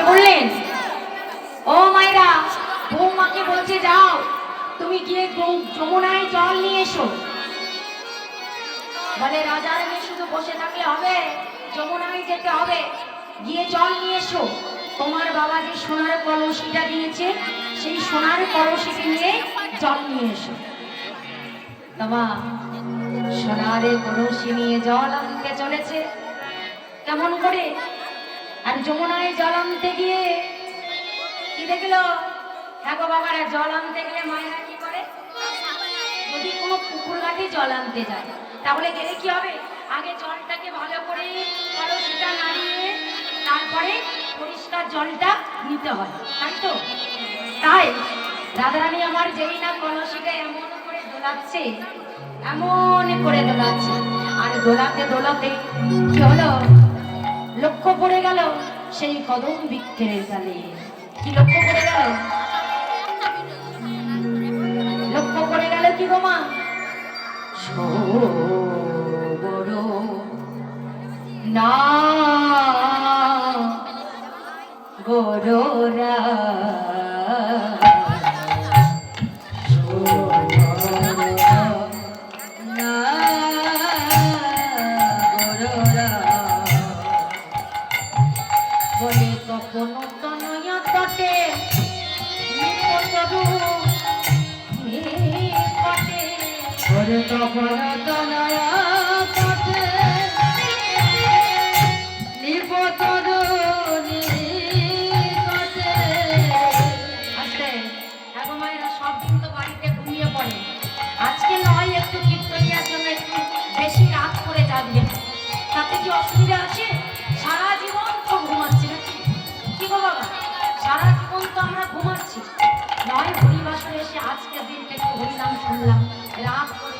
কে বললেন, ও মাইরা বৌমাকে বলছে যাও। তুমি গিয়ে যমুনায় জল নিয়ে এসো। বলে রাজার মেয়ে শুধু বসে থাকলে হবে, যমুনায় যেতে হবে। গিয়ে জল নিয়ে এসো। তোমার বাবা যে সোনার কলসিটা দিয়েছে, সেই সোনার কলসিটি নিয়ে জল নিয়ে এসো। বাবা, সোনারে কলসি নিয়ে জল আনতে চলেছে। কেমন করে আর যমুনায় জল আনতে গিয়ে কি দেখল? হ্যাঁ বাবারা, জল আনতে গেলে মায়েরা কি করে? যদি কোনো পুকুর ঘাটে জল আনতে যায়। তাহলে গেলে কি হবে? আগে জলটাকে ভালো করে ভালো সেটা নাড়িয়ে তারপরে পরিষ্কার জলটা নিতে হয়। তাই তো? তাই? রাধারানী আমার যেই না কলসিটা এমন করে দোলাচ্ছে, এমন করে দোলাচ্ছে। আর দোলাতে দোলাতে কি হলো? লক্ষ্য পড়ে গেল সেই কদম বৃক্ষের গালে কি লক্ষ্য পড়ে গেল? লক্ষ্য পড়ে গেল কি গো মা? না গরোরা আমরা ঘুমাচ্ছি। নয় হরিবাসরে এসে আজকের দিনটা একটু শুনলাম। রাত করে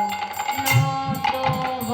হিলন নত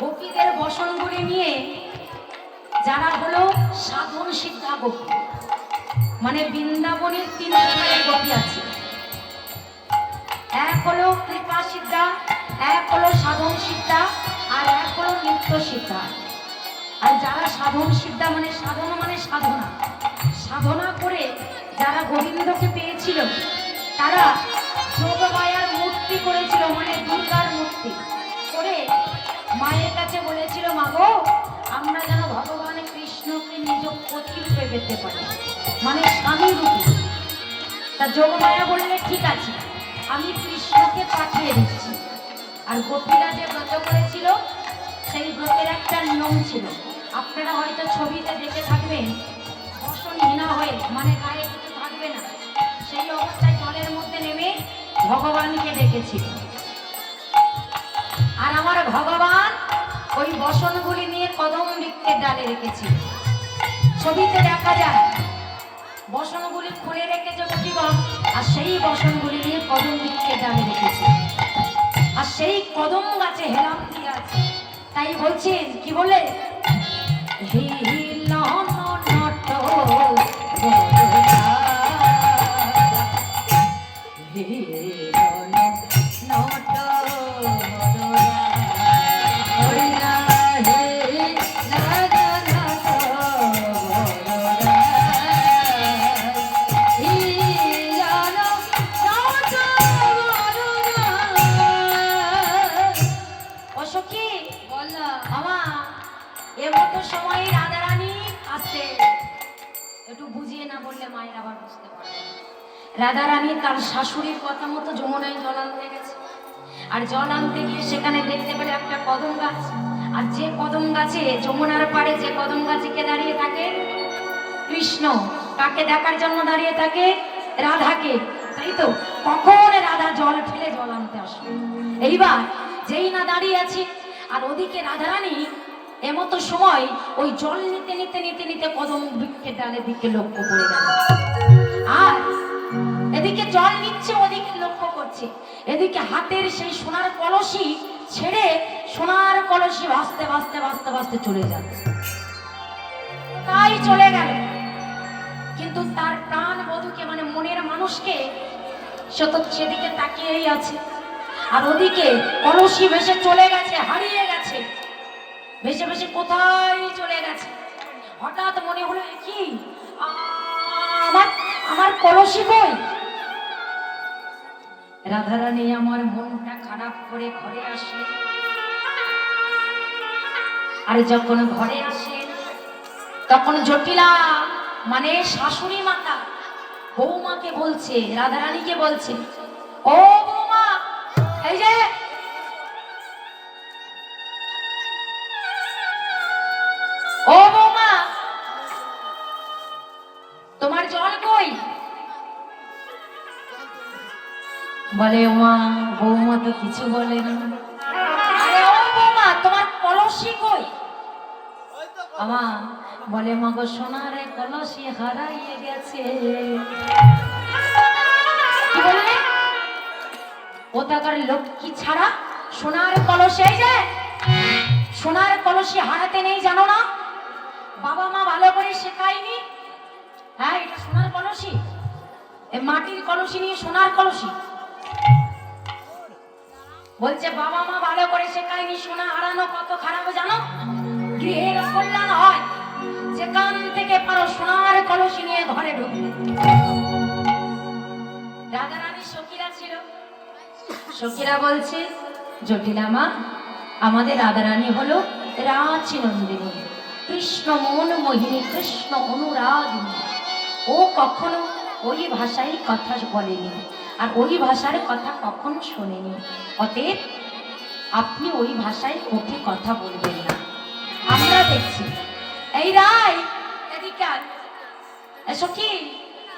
গোপীদের বসন করে নিয়ে যারা হলো সাধন সিদ্ধা গোপী মানে বৃন্দাবনের তিন প্রকারের গোপী আছে। এক হলো কৃপা সিদ্ধা, এক হলো সাধন সিদ্ধা, আর এক হলো নিত্য সিদ্ধা। আর যারা সাধন সিদ্ধা মানে সাধনা মানে সাধনা সাধনা করে যারা গোবিন্দকে পেয়েছিল, তারা যোগমায়ার মূর্তি করেছিল মানে দুর্গার মূর্তি। মায়ের কাছে বলেছিল, মাগো, আমরা যেন ভগবান কৃষ্ণকে নিজ পতি রূপে পেতে পারি। মানে স্বামী রূপী। তা যোগমায়া বললে, ঠিক আছে, আমি কৃষ্ণকে পাঠিয়ে দিচ্ছি। আর গোপীরা যে ব্রত করেছিল, সেই ব্রতের একটা নিয়ম ছিল। আপনারা হয়তো ছবিতে দেখে থাকবেন বসনহীনা হয়ে মানে গায়ে কিছু থাকবে না। সেই অবস্থায় জলের মধ্যে নেমে ভগবানকে ডেকেছিল। আর আমার ভগবান ওই বসনগুলি নিয়ে কদম বৃক্ষের ডালে রেখেছিল ছবিতে দেখা যায়, বসনগুলি খুলে রেখেছে গোপীগণ আর সেই বসনগুলি নিয়ে কদম বৃক্ষের ডালে রেখেছে। আর সেই কদম গাছে হেলাম দিয়ে আছে। তাই বলছেন কি বলে? হিল নট অসখী তার শাশুড়ির কথা মতো যমুনায় জল আনতে গেছে। আর জল আনতে গিয়ে সেখানে দেখতে পেলে একটা কদম গাছ। আর যে কদম গাছে, যমুনার পাড়ে যে কদম গাছে কে দাঁড়িয়ে থাকে, কৃষ্ণ কাকে দেখার জন্য দাঁড়িয়ে থাকে রাধাকে। তাই তো? কখন রাধা জল ফেলে জল আনতে আসবে এইবার যেই না দাঁড়িয়ে আছে, আর ওদিকে রাধারানী এমতো সময় ওই জল নিতে নিতে নিতে নিতে কদম বৃক্ষের ডালের দিকে লক্ষ্য করে গেল। আর এদিকে জল নিচ্ছে, ওদিকে লক্ষ্য করছে। এদিকে হাতের সেই সোনার কলসি ছেড়ে সোনার কলসি ভাসতে ভাসতে ভাসতে ভাসতে চলে যাচ্ছে। তাই চলে গেল। কিন্তু তার প্রাণ বধুকে মানে মনের মানুষকে সে তো সেদিকে তাকিয়েই আছে। আর ওদিকে কলসি ভেসে চলে গেছে, হারিয়ে গেছে। ভেসে ভেসে কোথায় চলে গেছে? হঠাৎ মনে হলো কি? আমার আমার কলসি কই? রাধারানী আমার মনটা খারাপ করে ঘরে আসে। আর যখন ঘরে আসে, তখন জটিলা মানে শাশুড়ি মাতা, বৌমাকে বলছে, রাধারানীকে বলছে, ও বৌমা, এই যে বলে মা বৌমা তো কিছু বলে না। বৌমা, তোমার কলসি কই? আমা বলে মা গো সোনার কলসি হারাইয়ে গেছে। কি ও তাকার লক্ষ্মী ছাড়া সোনার কলসি, এই যে সোনার কলসি হারাতে নেই, জানো না? বাবা মা ভালো করে শেখায়নি। হ্যাঁ এটা সোনার কলসি? মাটির কলসি নিয়ে সোনার কলসি? বলছে, বাবা মা ভালো করে শেখায়নি, সোনা হারানো কত খারাপ জানো? গৃহের কল্যাণ হয়, যেখান থেকে পারো সোনার কলসি নিয়ে ঘরে ঢুকতে রাধারানী সখীরা ছিল। সখীরা বলছে, জটিলা মা, আমাদের রাধারানী হলো রাচি নন্দিনী কৃষ্ণ মন মোহিনী, কৃষ্ণ অনুরাগিনী। ও কখনো ওই ভাষায় কথা বলেনি। আর ওই ভাষার কথা কখনো শোনেনি। অতএব আপনি ওই ভাষায় ওকে কথা বলবেন না। আমরা দেখছি। এই রায়, এদিকে সখী,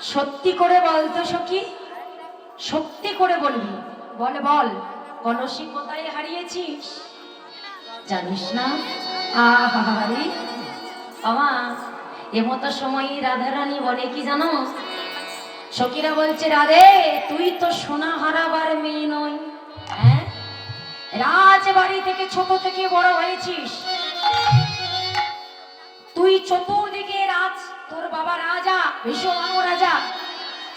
সত্যি করে বল তো সখী। সত্যি করে বলবি। বল বল। কলসি কোথায় হারিয়েছিস। জানিস না? আহারে আমা এমতো সময় রাধারানী বলে কি জানো? সখীরা বলছে, রাধে, তুই তো সোনা হারাবার মেয়ে নয় হ্যাঁ? রাজবাড়ি থেকে ছোট থেকে বড় হয়েছিস। তুই চতুর্দিকে রাজ, তোর বাবা রাজা ভীষণ রাজা,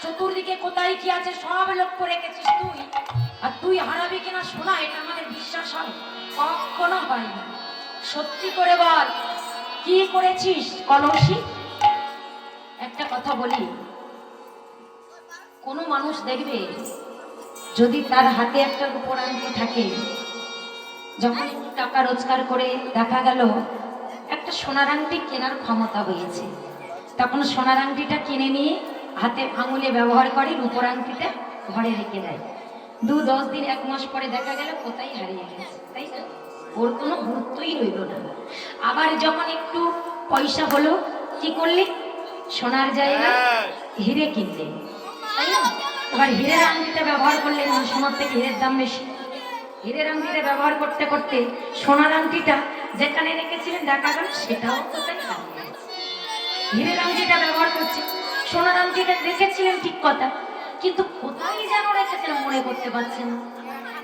চতুর্দিকে কোথায় কি আছে সব লক্ষ্য রেখেছিস তুই? আর তুই হারাবি কিনা শোনা, এটা আমাদের বিশ্বাস হয় কখনো হয় না। সত্যি করে বল, কি করেছিস, কলসি? একটা কথা বলি কোনো মানুষ দেখবে যদি তার হাতে একটা উপর আংটি থাকে যখন একটু টাকা রোজগার করে দেখা গেল একটা সোনার আংটি কেনার ক্ষমতা হয়েছে। তখন সোনার আংটিটা কিনে নিয়ে হাতে আঙুলে ব্যবহার করে রূপোর আংটিটা ঘরে রেখে দেয়। দু দশ দিন এক মাস পরে দেখা গেল কোথায় হারিয়ে গেছে তাই না? ওর কোনো গুরুত্বই রইল না। আবার যখন একটু পয়সা হলো কি করলি? সোনার জায়গায় হিরে কিনলেন তাই না এবার হিরের আংটিটা ব্যবহার করলেন না সোনার থেকে হিরের দাম বেশি। হিরের আংটিটা ব্যবহার করতে করতে সোনার আংটিটা যেখানে রেখেছিলেন দেখা গেল সেটাও গেছে আংটিটা ব্যবহার করছে সোনার আংটিটা রেখেছিলেন ঠিক কথা, কিন্তু কোথায় যেন রেখেছেন মনে করতে পারছেন না।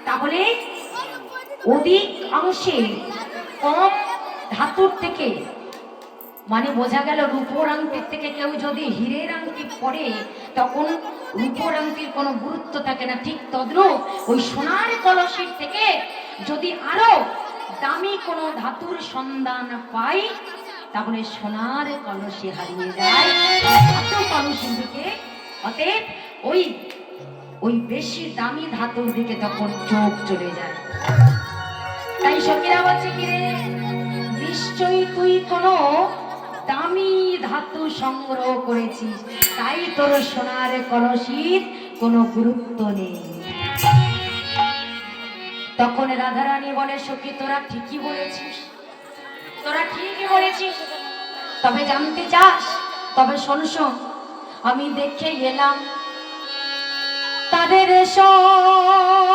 তাহলে অধিক অংশে কম ধাতুর থেকে মানে বোঝা গেল রূপোর আংটির থেকে কেউ যদি হীরের আংটি পরে, তখন রূপোর আংটির কোনো গুরুত্ব থাকে না। ঠিক তদ্রূপ ওই সোনার কলসির থেকে যদি আরও দামি কোনো ধাতুর সন্ধান পাই, তাহলে সোনার কলসি হারিয়ে যায়। ধাতু দিকে। অতএব ওই ওই বেশি দামি ধাতুর দিকে তখন চোখ চলে যায়। তাই সখীরা বলছে কি রে নিশ্চয়ই তুই কোনো দামি ধাতু সংগ্রহ করেছিস তাই তোর সোনার কলসির কোনো গুরুত্ব নেই। তখন রাধারানী বলে, সখী, তোরা ঠিকই বলেছিস। তোরা ঠিকই বলেছিস। তবে জানতে চাস, তবে শোন শোন, আমি দেখে গেলাম তাদের সব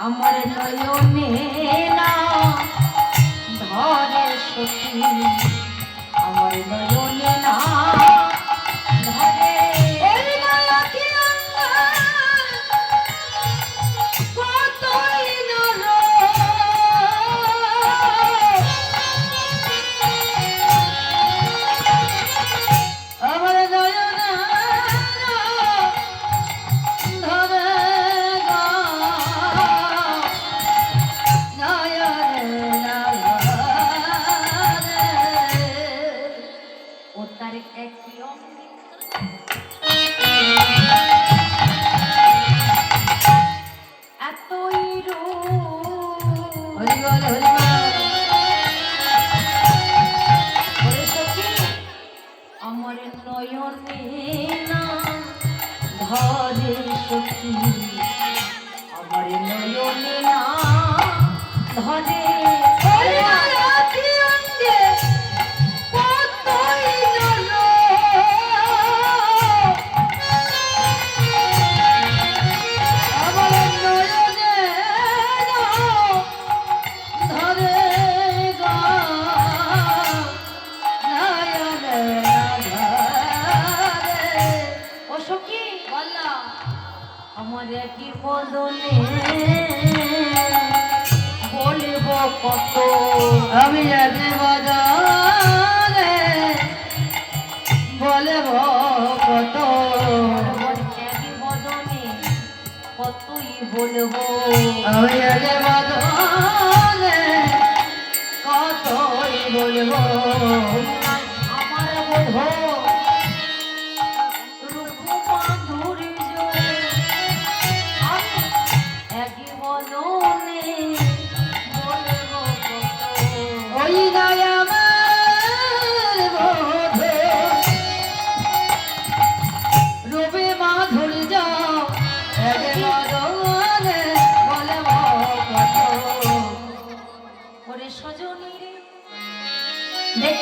আমার নয়নে না ধরে সখী। আমার নয়নে না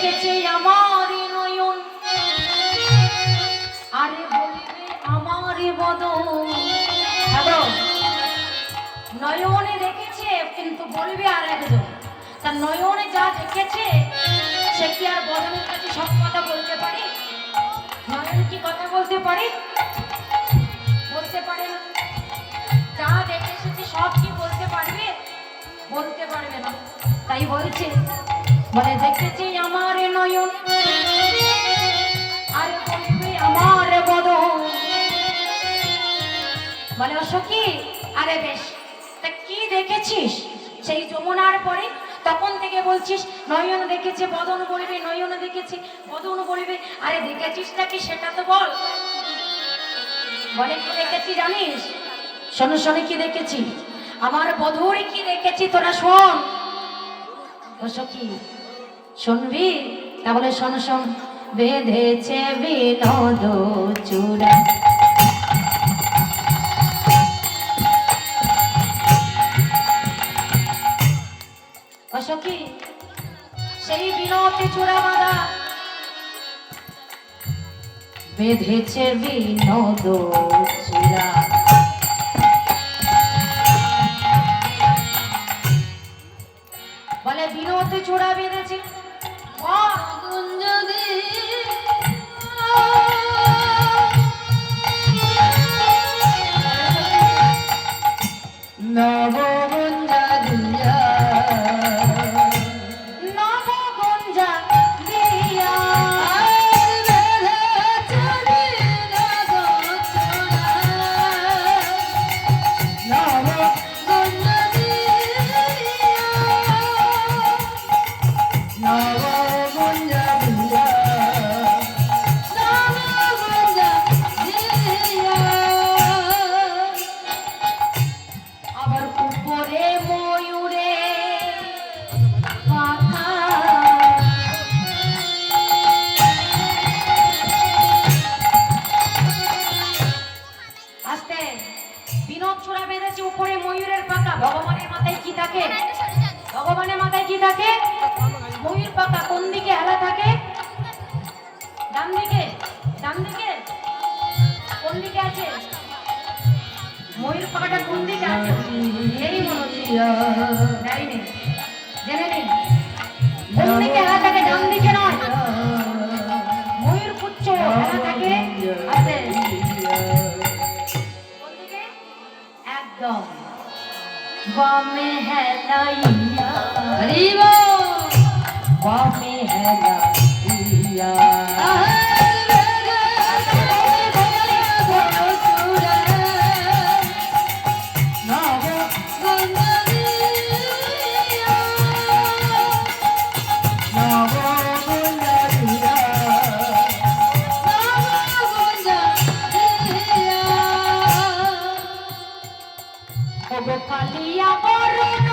দেখেছে আমার নয়ন। আরে বলবে আমার বদন। হ্যালো? নয়নে দেখেছে, কিন্তু বলবে আর একজন তার নয়নে যা দেখেছে, সে কি আর বদনের কাছে সব কথা বলতে পারে? নয়ন কি কথা বলতে পারে? বলতে পারে না। যা দেখে এসেছে সব কি বলতে পারবে? বলতে পারবে না। তাই বলছে বলে দেখেছি আমার নয়ন। আর বলবে আমার বদন। বলে অশোকি আরে বেশ, তা কি দেখেছিস? সেই যমুনার পরে তখন থেকে বলছিস, নয়ন দেখেছে, বদন বলবে, নয়ন দেখেছে, বদন বলবে। আরে দেখেছিস নাকি সেটা তো বল। বলে, কি দেখেছি জানিস? শোনো, শোনে, কি দেখেছি? আমার বধুরে কি দেখেছি, তোরা শোন। সখী শুনবি? তাহলে শোন শোন। বেঁধেছে বিনোদ চূড়া। সখী সেই বিনোদে চূড়া বাঁধা। বেঁধেছে বিনোদ চূড়া। বলে বিনোদ চূড়া বেঁধেছে। Now একদম। বামে হেলাইয়া। বামে হেলাইয়া। ওগো কালিয়া বরণ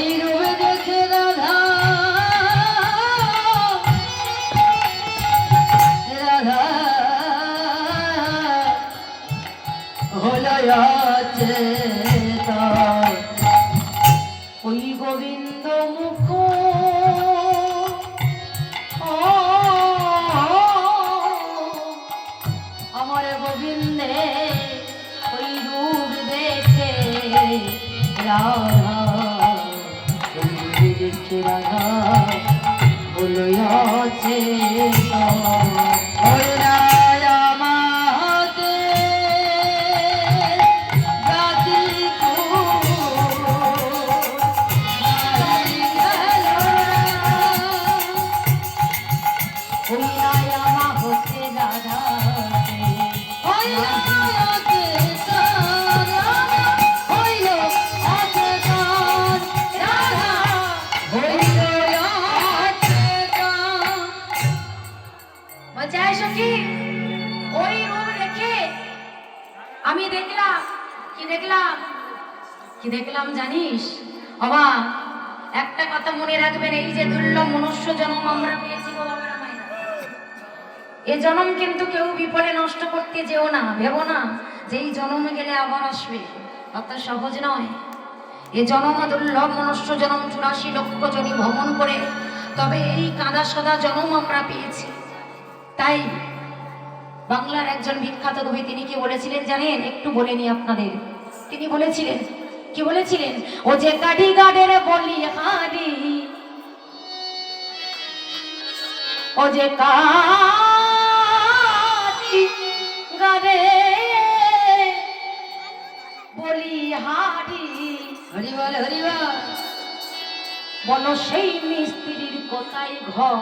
ওই বলো এ জনম কিন্তু কেউ বিপদে নষ্ট করতে যেও না, ভেবো না যে এই জন্ম গেলে আবার আসবে। অত সহজ নয়। এ জনম দুর্লভ মনুষ্য জনম চুরাশি লক্ষ জনি ভ্রমণ করে, তবে এই কাদা সদা জনম আমরা পেয়েছি। তাই বাংলার একজন বিখ্যাত কবি তিনি কি বলেছিলেন জানেন? একটু বলে নি আপনাদের। তিনি বলেছিলেন, কি বলেছিলেন? ও যে কাঠি গাডের বলি হারি ও যে কাঠি গাডে বলি হারি সেই মিস্ত্রির কোথায় ঘর?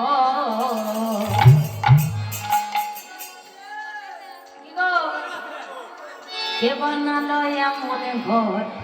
কে বানালো এমন ঘর?